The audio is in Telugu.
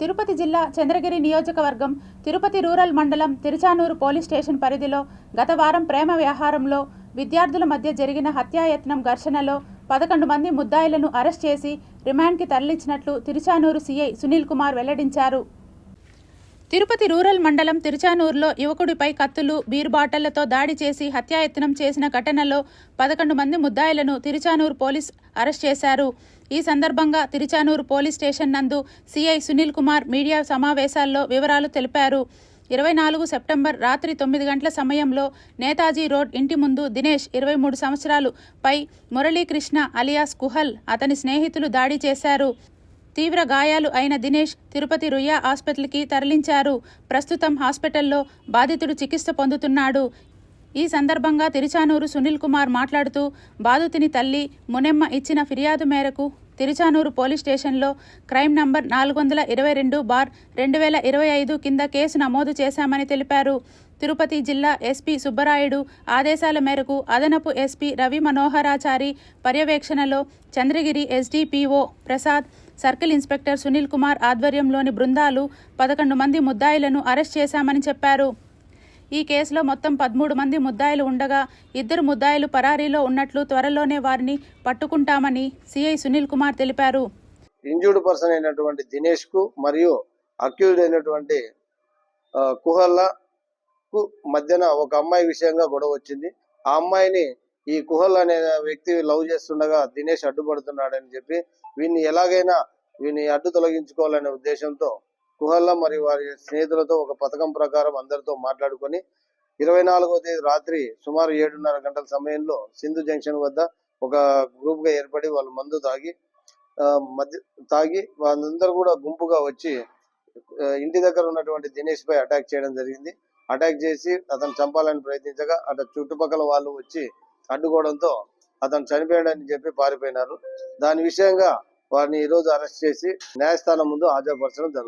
తిరుపతి జిల్లా చంద్రగిరి నియోజకవర్గం తిరుపతి రూరల్ మండలం తిరుచానూరు పోలీస్ స్టేషన్ పరిధిలో గత వారం ప్రేమ వ్యవహారంలో విద్యార్థుల మధ్య జరిగిన హత్యాయత్నం ఘర్షణలో పదకొండు మంది ముద్దాయిలను అరెస్ట్ చేసి రిమాండ్కి తరలించినట్లు తిరుచానూరు సీఐ సునీల్ కుమార్ వెల్లడించారు. తిరుపతి రూరల్ మండలం తిరుచానూరులో యువకుడిపై కత్తులు బీర్ బాటళ్ళతో దాడి చేసి హత్యాయత్నం చేసిన ఘటనలో పదకొండు మంది ముద్దాయిలను తిరుచానూరు పోలీస్ అరెస్ట్ చేశారు. ఈ సందర్భంగా తిరుచానూరు పోలీస్ స్టేషన్ నందు సిఐ సునీల్ కుమార్ మీడియా సమావేశాల్లో వివరాలు తెలిపారు. ఇరవై నాలుగు సెప్టెంబర్ రాత్రి తొమ్మిది గంటల సమయంలో నేతాజీ రోడ్ ఇంటి ముందు దినేష్ ఇరవై మూడు సంవత్సరాలు పై మురళీకృష్ణ అలియాస్ కుహల్ అతని స్నేహితులు దాడి చేశారు. తీవ్ర గాయాలు అయిన దినేష్ తిరుపతి రుయా హాస్పిటల్కి తరలించారు. ప్రస్తుతం హాస్పిటల్లో బాధితుడు చికిత్స పొందుతున్నాడు. ఈ సందర్భంగా తిరుచానూరు సునీల్ కుమార్ మాట్లాడుతూ బాధితుని తల్లి మునెమ్మ ఇచ్చిన ఫిర్యాదు మేరకు తిరుచానూరు పోలీస్ స్టేషన్లో క్రైమ్ నంబర్ నాలుగు వందల ఇరవై రెండు బార్ రెండు వేల ఇరవై ఐదు కింద కేసు నమోదు చేశామని తెలిపారు. తిరుపతి జిల్లా ఎస్పీ సుబ్బరాయుడు ఆదేశాల మేరకు అదనపు ఎస్పీ రవి మనోహరాచారి పర్యవేక్షణలో Chandragiri SDPO Prasad circle inspector Sunil Kumar ఆధ్వర్యంలోని బృందాలు పదకొండు మంది ముద్దాయిలను అరెస్ట్ చేశామని చెప్పారు. ఈ కేసులో మొత్తం పదమూడు మంది ముద్దాయిలు ఉండగా ఇద్దరు ముద్దాయిలు పరారీలో ఉన్నట్లు త్వరలోనే వారిని పట్టుకుంటామని సిఐ సునీల్ కుమార్ తెలిపారు. ఇంజూర్డ్ పర్సన్ అయినటువంటి దినేష్కు మరియు అక్యూజ్డ్ అయినటువంటి ఆ, కుహల్లాకు మధ్యన ఒక అమ్మాయి విషయంగా గొడవ వచ్చింది. ఆ అమ్మాయిని ఈ కుహల్ అనే వ్యక్తి లవ్ చేస్తుండగా దినేష్ అడ్డుపడుతున్నాడని చెప్పి వీన్ని ఎలాగైనా వీని అడ్డు తొలగించుకోవాలనే ఉద్దేశంతో కుహల్లా మరియు వారి స్నేహితులతో ఒక పథకం ప్రకారం అందరితో మాట్లాడుకొని ఇరవై నాలుగో తేదీ రాత్రి సుమారు ఏడున్నర గంటల సమయంలో సింధు జంక్షన్ వద్ద ఒక గ్రూప్గా ఏర్పడి వాళ్ళు మందు తాగి ఆ, మధ్య తాగి వాళ్ళందరూ కూడా గుంపుగా వచ్చి ఇంటి దగ్గర ఉన్నటువంటి దినేష్ పై అటాక్ చేయడం జరిగింది. అటాక్ చేసి అతను చంపాలని ప్రయత్నించగా అటు చుట్టుపక్కల వాళ్ళు వచ్చి అడ్డుకోవడంతో అతను చనిపోయాడని చెప్పి పారిపోయినారు. దాని విషయంగా వారిని ఈ రోజు అరెస్ట్ చేసి న్యాయస్థానం ముందు హాజరుపరచడం జరుగుతుంది.